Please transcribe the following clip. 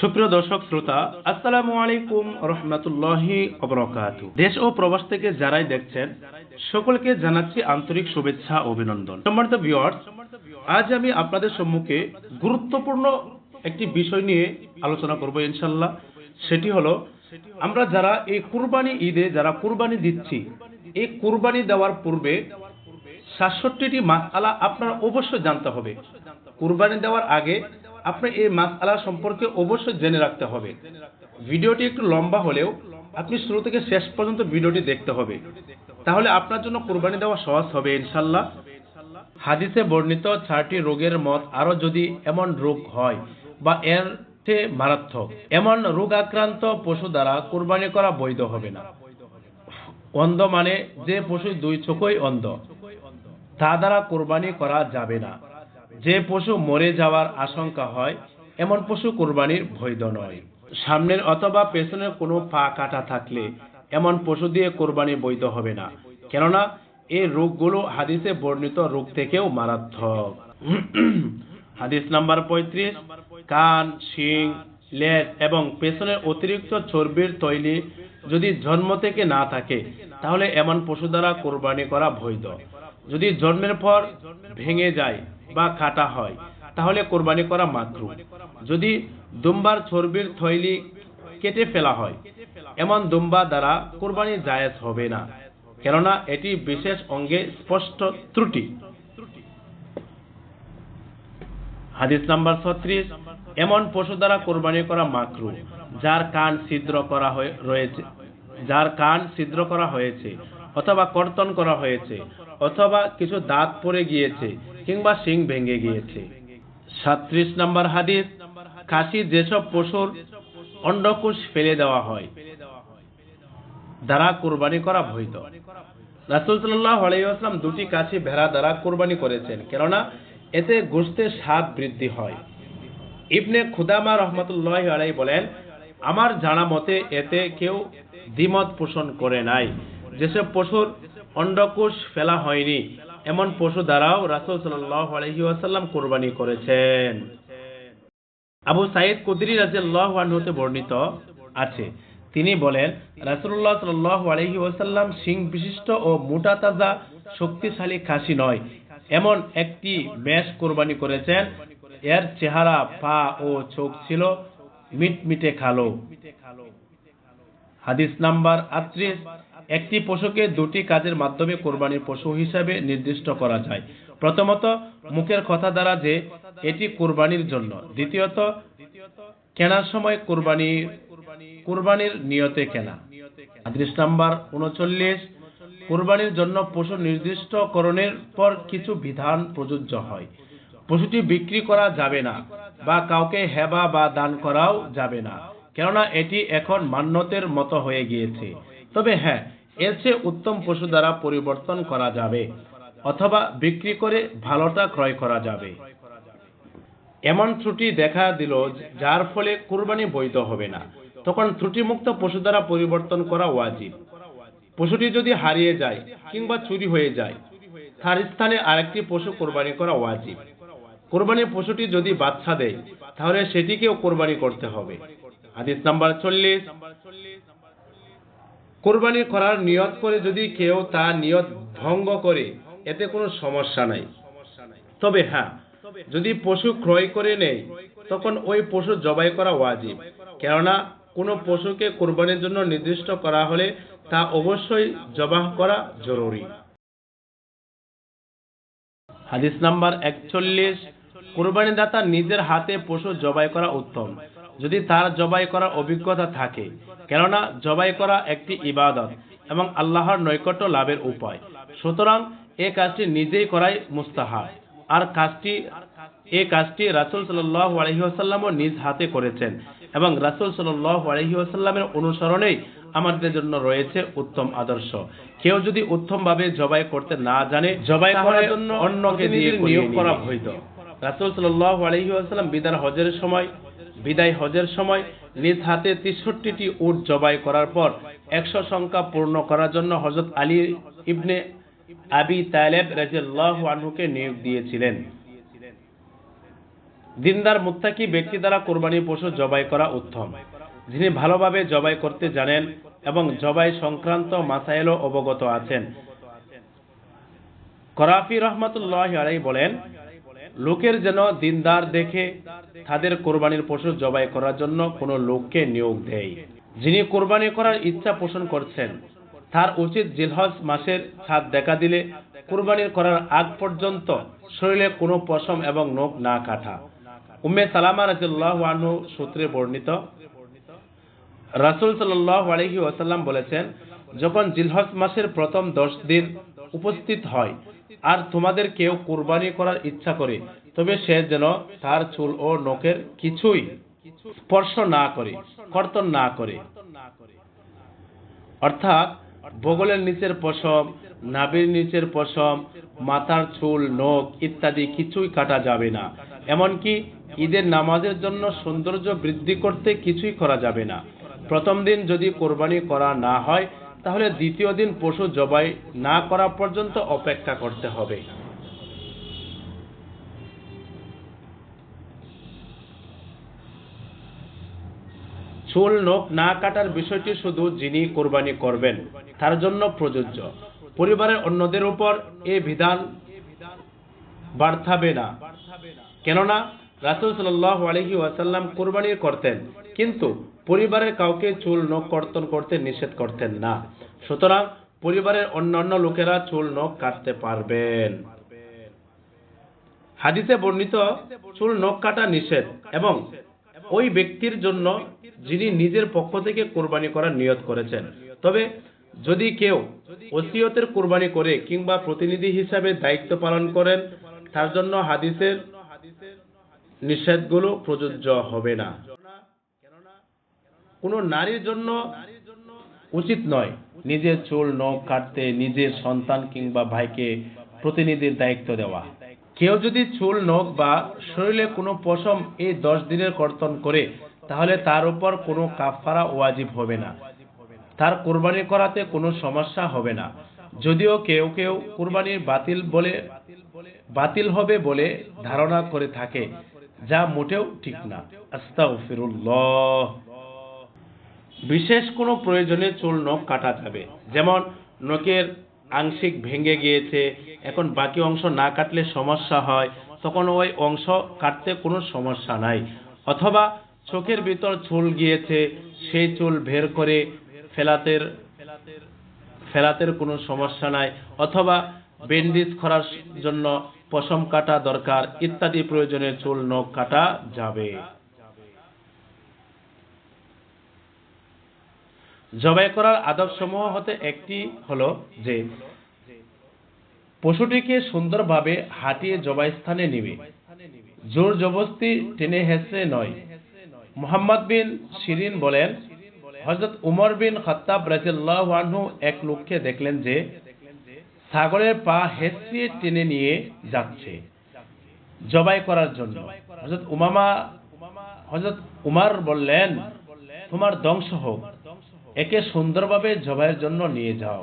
সুপ্রিয় দর্শক, শ্রোতা, আসসালামু আলাইকুম রহমতুল্লাহি অবরকাতু। দেশ ও প্রবাস থেকে যারাই দেখছেন, সকলকে জানাচ্ছি আন্তরিক শুভেচ্ছা অভিনন্দন। সম্মানিত ভিউয়ার্স আজ আমি আপনাদের সম্মুখে গুরুত্বপূর্ণ একটি বিষয় নিয়ে আলোচনা করব ইনশাল্লাহ সেটি হলো, আমরা যারা এই কুরবানি ঈদে, যারা কুরবানি দিচ্ছি, এই কুরবানি দেওয়ার পূর্বে সাতষট্টিটি মাসআলা আপনার অবশ্যই জানতে হবে। কুরবানি দেওয়ার আগে আপনি এই মাসআলা সম্পর্কে অবশ্যই জেনে রাখতে হবে। ভিডিওটি একটু লম্বা হলেও আপনি শুরু থেকে শেষ পর্যন্ত ভিডিওটি দেখতে হবে। তাহলে আপনার জন্য কুরবানি দেওয়া সহজ হবে ইনশাল্লাহ হাদিসে বর্ণিত চারটি রোগের মত আরও যদি এমন রোগ হয় বা এর চেয়ে মারাত্মক, এমন রোগ আক্রান্ত পশু দ্বারা কোরবানি করা বৈধ হবে না। অন্ধ মানে যে পশু দুই চোখই অন্ধ, তা দ্বারা কোরবানি করা যাবে না। যে পশু মরে যাওয়ার আশঙ্কা হয়, এমন পশু কোরবানির বৈধ নয়। সামনের অথবা পেছনের কোনো পা কাটা থাকলে এমন পশু দিয়ে কোরবানি বৈধ হবে না। কেননা, এই রোগগুলো হাদিসে বর্ণিত রোগ থেকেও মারাত্মক। হাদিস নাম্বার পঁয়ত্রিশ, কান, শিং, লেজ এবং পেছনের অতিরিক্ত চর্বির তৈলি যদি জন্ম থেকে না থাকে, তাহলে এমন পশু দ্বারা কোরবানি করা বৈধ। যদি জন্মের পর ভেঙে যায় বা কাটা হয়, তাহলে কোরবানি করা মাত্র যদি দুম্বার চর্বির থৈলি কেটে ফেলা হয়, এমন দুম্বা দ্বারা কোরবানি জায়েজ হবে না, কেননা এটি বিশেষ অঙ্গে স্পষ্ট ত্রুটি। হাদিস নাম্বার ছত্রিশ, এমন পশু দ্বারা কোরবানি করা মাকরু, যার কান ছিদ্র করা রয়েছে যার কান ছিদ্র করা হয়েছে, অথবা কর্তন করা হয়েছে, অথবা কিছু দাঁত পড়ে গিয়েছে কিংবা শিং ভেঙে গিয়েছে। সাত্রিশ নাম্বার হাদিস, কাশি যেসব পশুর অন্ডকুশ ফেলে দেওয়া হয়, দ্বারা কোরবানি করা বৈধ। রাসুল আলাইসলাম দুটি কাছি ভেড়া দ্বারা কোরবানি করেছেন, কেননা এতে গোস্তের স্বাদ বৃদ্ধি হয়। ইবনে খুদামা রহমতুল্লাহ আলাই বলেন, আমার জানা মতে এতে কেউ দ্বিমত পোষণ করে নাই। যেসব পশুর অন্ডকোষ ফেলা হয়নি এমন পশু দ্বারাও রাসুল আসাল্লাম কোরবানি করেছেন। আবু সাইদ কুদরি রাজিয়াল্লাহ বর্ণিত আছে। তিনি বলেন রাসুল্লাহ সাল্লাহ আলহি ওয়াসাল্লাম সিং বিশিষ্ট ও মোটা তাজা শক্তিশালী খাসি নয়। এমন একটি মেষ কোরবানি করেছেন, এর চেহারা পা ও চোখ ছিল মিটমিটে খালো হাদিস নাম্বার আটত্রিশ একটি পশুকে দুটি কাজের মাধ্যমে কোরবানির পশু হিসাবে নির্দিষ্ট করা যায়। প্রথমত, মুখের কথা দ্বারা যে এটি কোরবানির জন্য। দ্বিতীয়ত, কেনার সময় কোরবানি, কোরবানির নিয়তে কেনা। হাদিস নাম্বার উনচল্লিশ, কোরবানির জন্য পশু নির্দিষ্টকরণের পর কিছু বিধান প্রযোজ্য হয়। পশুটি বিক্রি করা যাবে না বা কাউকে হেবা বা দান করাও যাবে না। কেননা, এটি এখন মান্যতের মতো হয়ে গিয়েছে। তবে হ্যাঁ চেয়ে উত্তম পশু দ্বারা পরিবর্তন করা যাবে, অথবা বিক্রি করে ভালোটা ক্রয় করা যাবে। এমন ত্রুটি দেখা দিল যার ফলে কুরবানি বৈধ হবে না। তখন ত্রুটিমুক্ত পশু দ্বারা পরিবর্তন করা ওয়াজিব। পশুটি যদি হারিয়ে যায় কিংবা চুরি হয়ে যায়, তার স্থানে আরেকটি পশু কোরবানি করা ওয়াজিব। কোরবানির পশুটি যদি বাচ্চা দেয়, তাহলে সেটিকেও কোরবানি করতে হবে। হাদিস নাম্বার চল্লিশ। কোরবানি করার নিয়ত করে যদি কেউ তা নিয়ত ভঙ্গ করে, এতে কোনো সমস্যা নাই। তবে হ্যাঁ যদি পশু ক্রয় করে নেয়, তখন ওই পশু জবাই করা ওয়াজিব। কেননা, কোনো পশুকে কোরবানির জন্য নির্দিষ্ট করা হলে তা অবশ্যই জবাহ করা জরুরি। হাদিস নাম্বার একচল্লিশ, কোরবানিদাতা নিজের হাতে পশু জবাই করা উত্তম। যদি তার জবাই করার অভিজ্ঞতা থাকে কেননা জবাই করা একটি ইবাদত এবং আল্লাহর নৈকট্য লাভের উপায়। সুতরাং এ কাজটি নিজেই করাই মুস্তাহাব। আর কাজটি এই কাজটি রাসুল সাল্লাহ আলহিহাসাল্লামও নিজ হাতে করেছেন এবং রাসুল সাল্লাহ আলহিহাসাল্লামের অনুসরণেই আমাদের জন্য রয়েছে উত্তম আদর্শ। কেউ যদি উত্তমভাবে জবাই করতে না জানে জবাই করার জন্য অন্যকে দিয়ে নিয়োগ করা বৈধ। রাসুল সাল্লাহ আলহিহাসাল্লাম বিদার হজের সময় বিদায় হজের সময় নিজ হাতে তেষট্টিটি উট জবাই করার পর একশো সংখ্যা পূর্ণ করার জন্য হজরত আলী ইবনে আবি তালেব রাজিয়াল্লাহু আনহুকে নিয়োগ দিয়েছিলেন। দিনদার মুত্তাকি ব্যক্তি দ্বারা কোরবানি পশু জবাই করা উত্তম। যিনি ভালোভাবে জবাই করতে জানেন এবং জবাই সংক্রান্ত মাসাইলও অবগত আছেন। করাফি রহমতুল্লাহ আলাই বলেন লোকের যেন দিনদার দেখে, তাদের কোরবানির পশু জবাই করার জন্য কোনো লোককে নিয়োগ দেয়। যিনি কোরবানি করার ইচ্ছা পোষণ করছেন, তার উচিত জিলহজ মাসের ছাদ দেখা দিলে কোরবানির করার আগ পর্যন্ত শরীরে কোনো পশম এবং নখ না কাটা। উম্মে সালামা রাজিল্লাহ আনহু সূত্রে বর্ণিত, রাসুল সাল্লাহ আলহি ওয়াসাল্লাম বলেছেন, যখন জিলহজ মাসের প্রথম দশ দিন উপস্থিত হয় আর তোমাদের কেউ কোরবানি করার ইচ্ছা করে, তবে সে যেন তার চুল ও নখের কিছুই স্পর্শ না করে, কর্তন না করে। অর্থাৎ বগলের নিচের পশম, নাভির নিচের পশম, মাথার চুল, নখ ইত্যাদি কিছুই কাটা যাবে না। এমনকি ঈদের নামাজের জন্য সৌন্দর্য বৃদ্ধি করতে কিছুই করা যাবে না। প্রথম দিন যদি কোরবানি করা না হয় তাহলে দ্বিতীয় দিন পশু জবাই না করা পর্যন্ত অপেক্ষা করতে হবে। চুল নখ না কাটার বিষয়টি শুধু যিনি কোরবানি করবেন, তার জন্য প্রযোজ্য। পরিবারের অন্যদের উপর এ বিধান বাড়থাবে না। কেননা রাসুল সাল্লাহ আলহি ওয়াসাল্লাম কোরবানি করতেন, কিন্তু পরিবারের কাউকে চুল নখ কর্তন করতে নিষেধ করতেন না। সুতরাং পরিবারের অন্যান্য লোকেরা চুল নখ কাটতে পারবেন। হাদিসে বর্ণিত, চুল নখ কাটা নিষেধ এবং ওই ব্যক্তির জন্য যিনি নিজের পক্ষ থেকে কোরবানি করার নিয়ত করেছেন। তবে যদি কেউ ওসিয়তের কোরবানি করে কিংবা প্রতিনিধি হিসাবে দায়িত্ব পালন করেন, তার জন্য হাদিসের নিষেধগুলো প্রযোজ্য হবে না। কোনো নারীর জন্য উচিত নয় নিজের চুল, নখ কাটতে নিজের সন্তান কিংবা ভাইকে প্রতিনিধির দায়িত্ব দেওয়া। কেউ যদি চুল, নখ বা শরীরে কোনো পশম এই দশ দিনের কর্তন করে, তাহলে তার উপর কোনো কাফারা ওয়াজিব হবে না। তার কোরবানি করাতে কোনো সমস্যা হবে না। যদিও কেউ কেউ কোরবানির বাতিল বলে, বাতিল হবে বলে ধারণা করে থাকে যা মোটেও ঠিক না। বিশেষ কোনো প্রয়োজনে চুল নখ কাটা যাবে। যেমন নখের আংশিক ভেঙে গিয়েছে, এখন বাকি অংশ না কাটলে সমস্যা হয়, তখন ওই অংশ কাটতে কোনো সমস্যা নাই। অথবা চোখের ভিতর চুল গিয়েছে, সেই চুল বের করে ফেলাতের ফেলাতের কোনো সমস্যা নাই। অথবা বেন্ডিজ করার জন্য পশম কাটা দরকার, ইত্যাদি প্রয়োজনে চুল নখ কাটা যাবে। জবাই করার আদব সমূহ হতে একটি হলো যে, পশুটিকে সুন্দরভাবে হাঁটিয়ে জবাই স্থানে নিবে। জোর জবস্তি টেনে হেসে নয়। মোহাম্মদ বিন শিরিন বলেন হজরত উমর বিন খত্তাব রাজিল্লাহ আনহু এক লোককে দেখলেন যে ছাগলের পা হেসিয়ে টেনে নিয়ে যাচ্ছে। জবাই করার জন্য। হজরত উমামা হজরত উমার বললেন, তোমার ধ্বংস হোক। একে সুন্দরভাবে জবাইয়ের জন্য নিয়ে যাও।